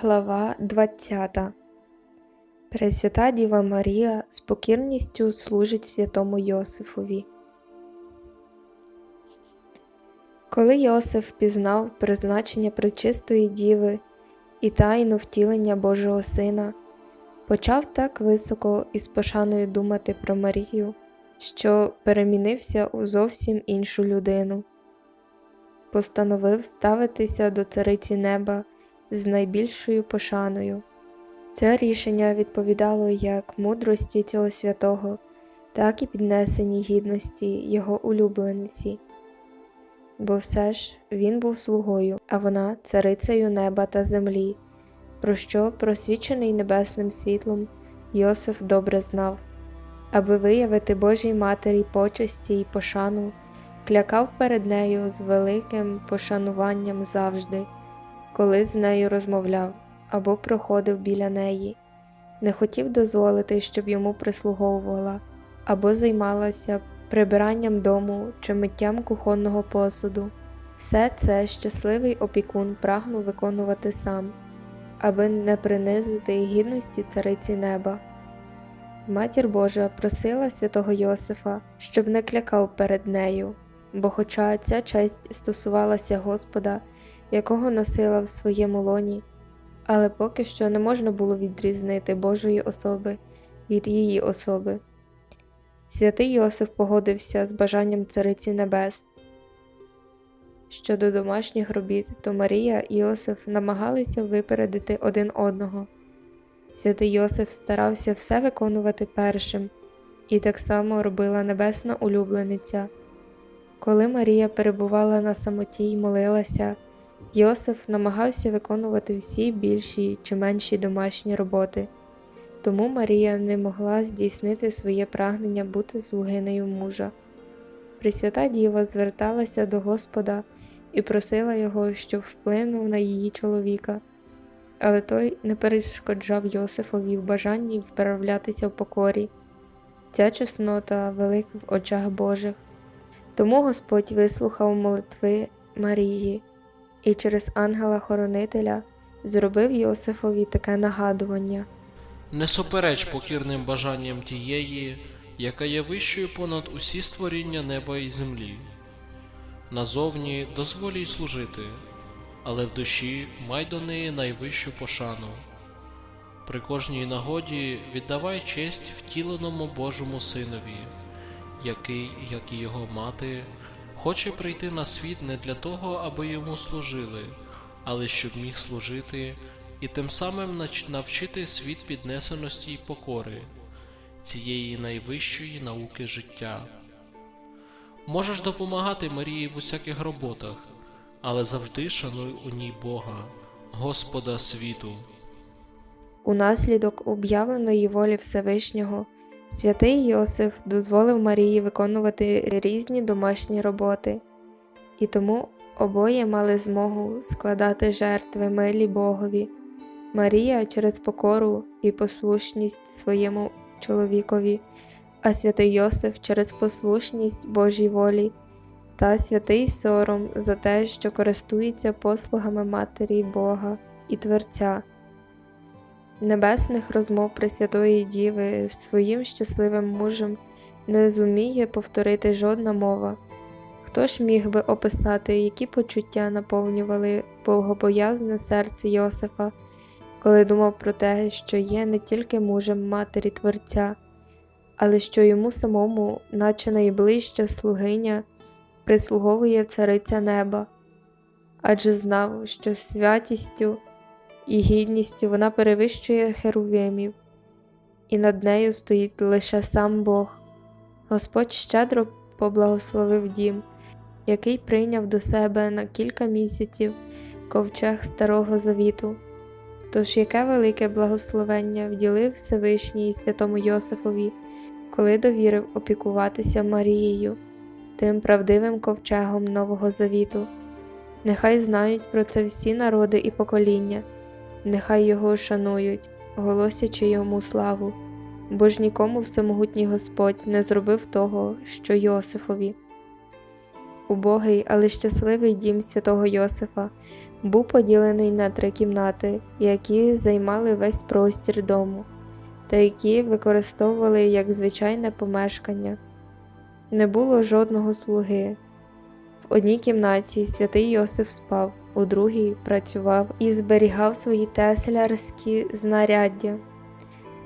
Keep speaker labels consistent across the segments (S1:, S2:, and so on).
S1: Глава 20 Пресвята Діва Марія з покірністю служить святому Йосифові. Коли Йосиф пізнав призначення пречистої діви і тайну втілення Божого Сина, почав так високо і з пошаною думати про Марію, що перемінився у зовсім іншу людину. Постановив ставитися до цариці неба з найбільшою пошаною. Це рішення відповідало як мудрості цього святого, так і піднесеній гідності його улюблениці. Бо все ж він був слугою, а вона царицею неба та землі, про що, просвічений небесним світлом, Йосиф добре знав, аби виявити Божій Матері почесті й пошану, клякав перед нею з великим пошануванням завжди коли з нею розмовляв або проходив біля неї, не хотів дозволити, щоб йому прислуговувала або займалася прибиранням дому чи миттям кухонного посуду. Все це щасливий опікун прагнув виконувати сам, аби не принизити гідності цариці неба. Матір Божа просила святого Йосифа, щоб не клякав перед нею, бо, хоча ця честь стосувалася Господа, якого носила в своєму лоні, але поки що не можна було відрізнити Божої особи від її особи. Святий Йосиф погодився з бажанням Цариці Небес. Щодо домашніх робіт, то Марія і Йосиф намагалися випередити один одного. Святий Йосиф старався все виконувати першим, і так само робила небесна улюблениця. Коли Марія перебувала на самоті й молилася, Йосиф намагався виконувати всі більші чи менші домашні роботи, тому Марія не могла здійснити своє прагнення бути слугинею мужа. Пресвята Діва зверталася до Господа і просила його, щоб вплинув на її чоловіка, але той не перешкоджав Йосифові в бажанні вправлятися в покорі. Ця чеснота велика в очах Божих. Тому Господь вислухав молитви Марії і через ангела-хоронителя зробив Йосифові таке нагадування.
S2: Не супереч покірним бажанням тієї, яка є вищою понад усі створіння неба і землі. Назовні дозволь їй служити, але в душі май до неї найвищу пошану. При кожній нагоді віддавай честь втіленому Божому Синові, який, як і його мати, хоче прийти на світ не для того, аби йому служили, але щоб міг служити і тим самим навчити світ піднесеності й покори, цієї найвищої науки життя. Можеш допомагати Марії в усяких роботах, але завжди шануй у ній Бога, Господа світу.
S1: Унаслідок об'явленої волі Всевишнього, святий Йосиф дозволив Марії виконувати різні домашні роботи, і тому обоє мали змогу складати жертви милі Богові. Марія через покору і послушність своєму чоловікові, а святий Йосиф через послушність Божій волі та святий сором за те, що користується послугами Матері Бога і Творця. Небесних розмов Пресвятої Діви з своїм щасливим мужем не зуміє повторити жодна мова. Хто ж міг би описати, які почуття наповнювали богобоязне серце Йосифа, коли думав про те, що є не тільки мужем матері Творця, але що йому самому, наче найближча слугиня, прислуговує цариця неба, адже знав, що святістю і гідністю вона перевищує херувимів, і над нею стоїть лише сам Бог. Господь щедро поблагословив дім, який прийняв до себе на кілька місяців ковчег Старого Завіту. Тож яке велике благословення вділив Всевишній святому Йосифові, коли довірив опікуватися Марією, тим правдивим ковчегом Нового Завіту. Нехай знають про це всі народи і покоління нехай його шанують, голосячи йому славу, бо ж нікому всемогутній Господь не зробив того, що Йосифові. Убогий, але щасливий дім святого Йосифа був поділений на три кімнати, які займали весь простір дому, та які використовували як звичайне помешкання. Не було жодного слуги. В одній кімнаті святий Йосиф спав, у другій працював і зберігав свої теслярські знаряддя.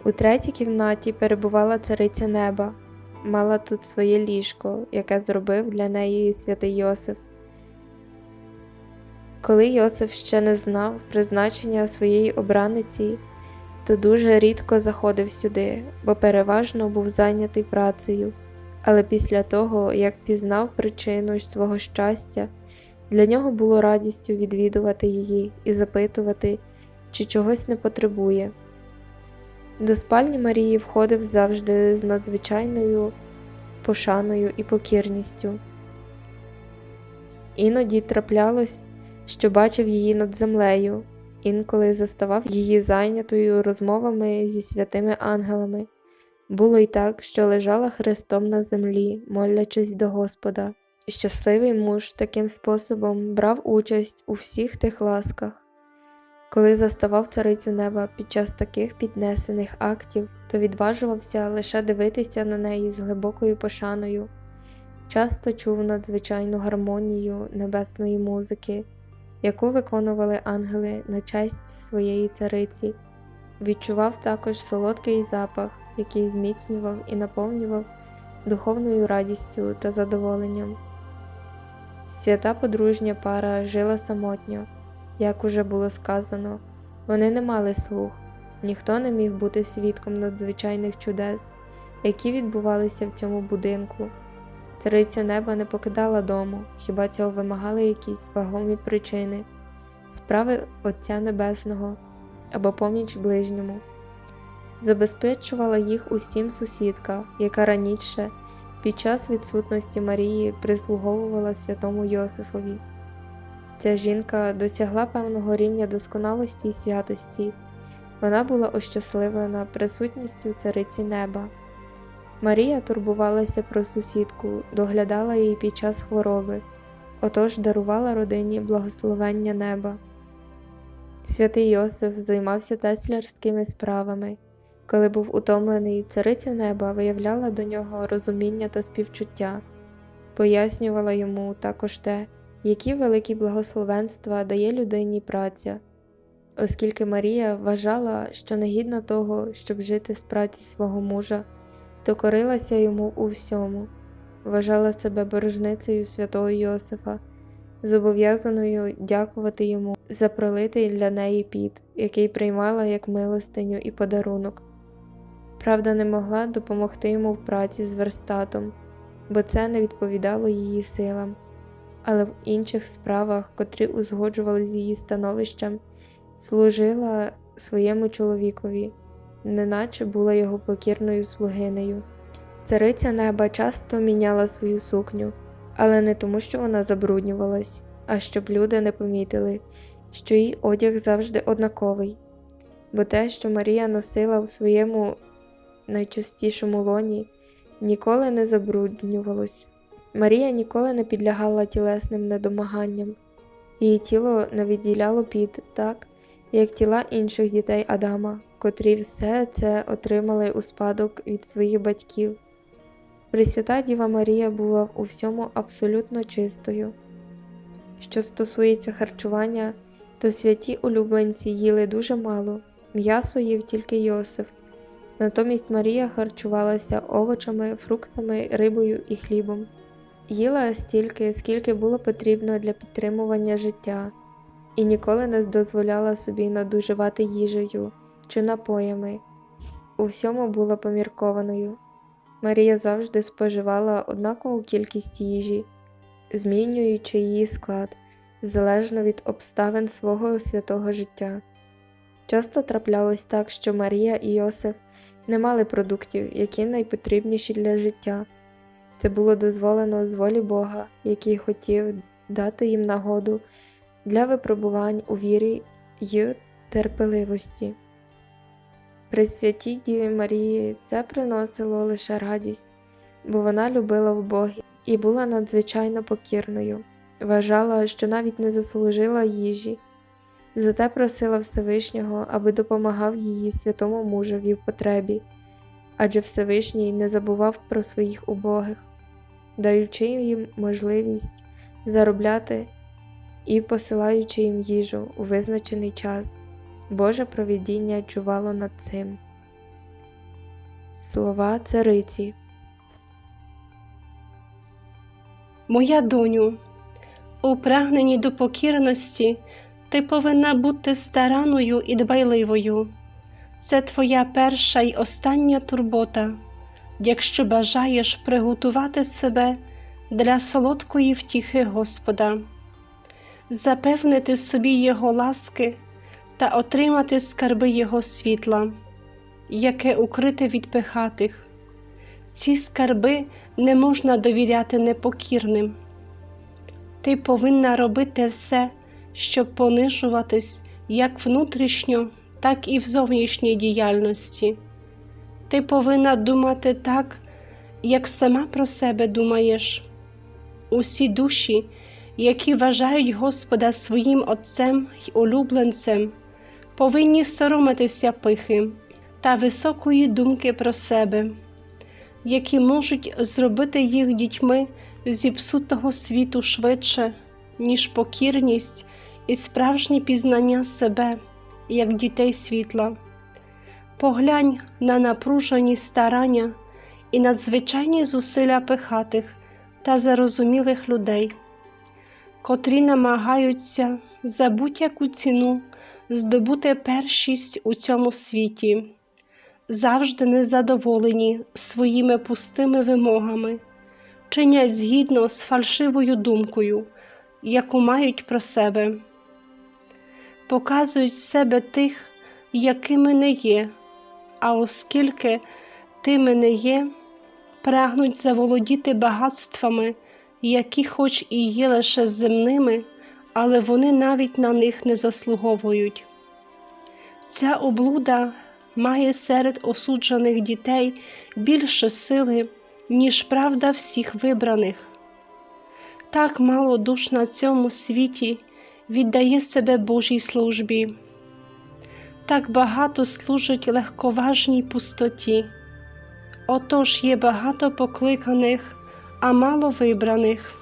S1: У третій кімнаті перебувала цариця неба, мала тут своє ліжко, яке зробив для неї святий Йосиф. Коли Йосиф ще не знав призначення своєї обраниці, то дуже рідко заходив сюди, бо переважно був зайнятий працею. Але після того, як пізнав причину свого щастя, для нього було радістю відвідувати її і запитувати, чи чогось не потребує. До спальні Марії входив завжди з надзвичайною пошаною і покірністю. Іноді траплялось, що бачив її над землею, інколи заставав її зайнятою розмовами зі святими ангелами. Було й так, що лежала хрестом на землі, молячись до Господа. Щасливий муж таким способом брав участь у всіх тих ласках. Коли заставав царицю неба під час таких піднесених актів, то відважувався лише дивитися на неї з глибокою пошаною, часто чув надзвичайну гармонію небесної музики, яку виконували ангели на честь своєї цариці, відчував також солодкий запах, який зміцнював і наповнював духовною радістю та задоволенням. Свята подружня пара жила самотньо. Як уже було сказано, вони не мали слух, ніхто не міг бути свідком надзвичайних чудес, які відбувалися в цьому будинку. Цариця неба не покидала дому, хіба цього вимагали якісь вагомі причини, справи Отця Небесного або поміч ближньому. Забезпечувала їх усім сусідка, яка раніше, під час відсутності Марії, прислуговувала святому Йосифові. Ця жінка досягла певного рівня досконалості і святості. Вона була ощасливлена присутністю цариці неба. Марія турбувалася про сусідку, доглядала її під час хвороби, отож дарувала родині благословення неба. Святий Йосиф займався теслярськими справами. Коли був утомлений, цариця неба виявляла до нього розуміння та співчуття, пояснювала йому також те, які великі благословенства дає людині праця, оскільки Марія вважала, що негідна того, щоб жити з праці свого мужа, то корилася йому у всьому, вважала себе борожницею святого Йосифа, зобов'язаною дякувати йому за пролитий для неї піт, який приймала як милостиню і подарунок. Правда, не могла допомогти йому в праці з верстатом, бо це не відповідало її силам але в інших справах, котрі узгоджували з її становищем, служила своєму чоловікові, неначе була його покірною слугинею. Цариця неба часто міняла свою сукню, але не тому, що вона забруднювалась, а щоб люди не помітили, що її одяг завжди однаковий, бо те, що Марія носила в своєму найчастішому лоні, ніколи не забруднювалось. Марія ніколи не підлягала тілесним недомаганням, її тіло не відділяло під так, як тіла інших дітей Адама, котрі все це отримали у спадок від своїх батьків. Пресвята Діва Марія була у всьому абсолютно чистою. Що стосується харчування, то святі улюбленці їли дуже мало, м'ясо їв тільки Йосиф. Натомість Марія харчувалася овочами, фруктами, рибою і хлібом. Їла стільки, скільки було потрібно для підтримування життя, і ніколи не дозволяла собі надуживати їжею чи напоями. У всьому була поміркованою. Марія завжди споживала однакову кількість їжі, змінюючи її склад залежно від обставин свого святого життя. Часто траплялось так, що Марія і Йосиф не мали продуктів, які найпотрібніші для життя. Це було дозволено з волі Бога, який хотів дати їм нагоду для випробувань у вірі й терпеливості. При святій Діві Марії це приносило лише радість, бо вона любила в Богі і була надзвичайно покірною. вважала, що навіть не заслужила їжі, зате просила Всевишнього, аби допомагав її святому мужеві в потребі, адже Всевишній не забував про своїх убогих, даючи їм можливість заробляти і посилаючи їм їжу у визначений час. Боже провідіння чувало над цим. Слова цариці.
S3: Моя доню, у прагненні до покірності ти повинна бути стараною і дбайливою. Це твоя перша й остання турбота, якщо бажаєш приготувати себе для солодкої втіхи Господа, запевнити собі Його ласки та отримати скарби Його світла, яке укрите від пихатих. Ці скарби не можна довіряти непокірним. Ти повинна робити все, щоб понижуватись як внутрішньо, так і в зовнішній діяльності. Ти повинна думати так, як сама про себе думаєш. Усі душі, які вважають Господа своїм Отцем й улюбленцем, повинні соромитися пихи та високої думки про себе які можуть зробити їх дітьми зіпсутого світу швидше, ніж покірність і справжнє пізнання себе, як дітей світла. Поглянь на напружені старання і надзвичайні зусилля пихатих та зарозумілих людей, котрі намагаються за будь-яку ціну здобути першість у цьому світі завжди незадоволені своїми пустими вимогами, чинять згідно з фальшивою думкою, яку мають про себе, показують себе тих, якими не є, а оскільки тими не є, прагнуть заволодіти багатствами, які хоч і є лише земними, але вони навіть на них не заслуговують. Ця облуда має серед осуджених дітей більше сили, ніж правда всіх вибраних. Так мало душ на цьому світі віддає себе Божій службі, так багато служить легковажній пустоті. Отож є багато покликаних, а мало вибраних.